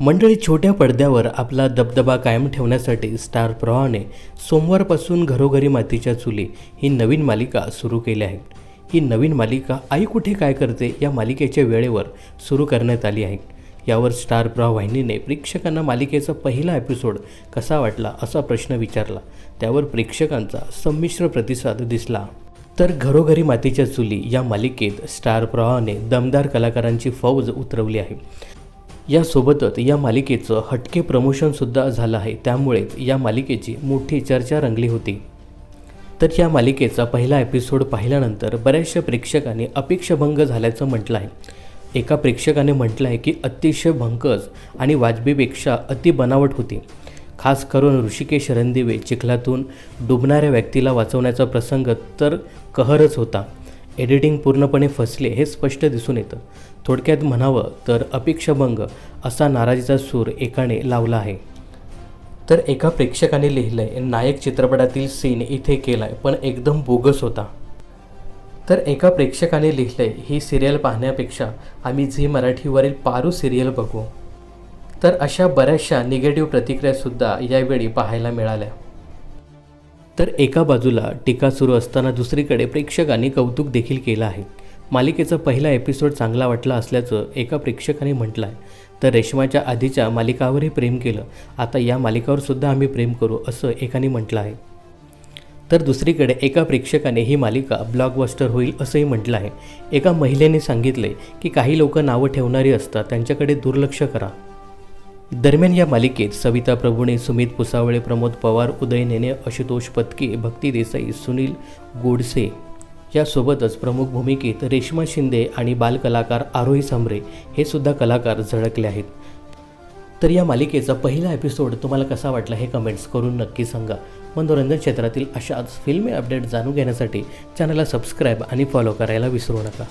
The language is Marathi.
मंडळी छोट्या पडद्यावर आपला दबदबा कायम ठेवण्यासाठी स्टार प्रवाहाने सोमवारपासून घरोघरी मातीच्या चुली ही नवीन मालिका सुरू केली आहे. ही नवीन मालिका आई कुठे काय करते या मालिकेच्या वेळेवर सुरू करण्यात आली आहे. यावर स्टार प्रवाह वाहिनीने प्रेक्षकांना मालिकेचा पहिला एपिसोड कसा वाटला असा प्रश्न विचारला. त्यावर प्रेक्षकांचा संमिश्र प्रतिसाद दिसला. तर घरोघरी मातीच्या चुली या मालिकेत स्टार प्रवाहाने दमदार कलाकारांची फौज उतरवली आहे. यासोबतच या मालिकेचं हटके प्रमोशनसुद्धा झालं आहे. त्यामुळेच या मालिकेची मोठी चर्चा रंगली होती. तर या मालिकेचा पहिला एपिसोड पाहिल्यानंतर बऱ्याचशा प्रेक्षकांनी अपेक्षाभंग झाल्याचं म्हटलं आहे. एका प्रेक्षकाने म्हटलं आहे की अतिशय भंकज आणि वाजबीपेक्षा अति बनावट होती. खास करून ऋषिकेश रणदिवे चिखलातून डुबणाऱ्या व्यक्तीला वाचवण्याचा प्रसंग तर कहरच होता. एडिटिंग पूर्णपणे फसले हे स्पष्ट दिसून येतं. थोडक्यात म्हणावं तर अपेक्षाभंग असा नाराजीचा सूर एकाने लावला आहे. तर एका प्रेक्षकाने लिहिलं आहे नायक चित्रपटातील सीन इथे केलाय पण एकदम बोगस होता. तर एका प्रेक्षकाने लिहिलं आहे ही सिरियल पाहण्यापेक्षा आम्ही झी मराठीवरील पारू सिरियल बघू. तर अशा बऱ्याचशा निगेटिव्ह प्रतिक्रियासुद्धा यावेळी पाहायला मिळाल्या. तर एका बाजूला टीका सुरू असताना दुसरीकडे प्रेक्षकांनी कौतुक देखील केलं आहे. मालिकेचा पहिला एपिसोड चांगला वाटला असल्याचं एका प्रेक्षकाने म्हटलं आहे तर रेशमाच्या आधीच्या मालिकावरही प्रेम केलं. आता या मालिकावर सुद्धा आम्ही प्रेम करू असं एकाने म्हटलं आहे. तर दुसरीकडे एका प्रेक्षकाने ही मालिका ब्लॉकबस्टर होईल असंही म्हटलं आहे. एका महिलेने सांगितले की काही लोक नावं ठेवणारी असतात त्यांच्याकडे दुर्लक्ष करा. दरम्यान या मालिकेत सविता प्रभूने सुमित पुसावळे प्रमोद पवार उदय नेने आशुतोष पत्के भक्ती देसाई सुनील गोडसे यासोबतच प्रमुख भूमिकेत रेश्मा शिंदे आणि बालकलाकार आरोही सांबरे हे सुद्धा कलाकार झळकले आहेत. तर या मालिकेचा पहिला एपिसोड तुम्हाला कसा वाटला हे कमेंट्स करून नक्की सांगा. मनोरंजन क्षेत्रातील अशाच फिल्मी अपडेट जाणून घेण्यासाठी चॅनलला सबस्क्राईब आणि फॉलो करायला विसरू नका.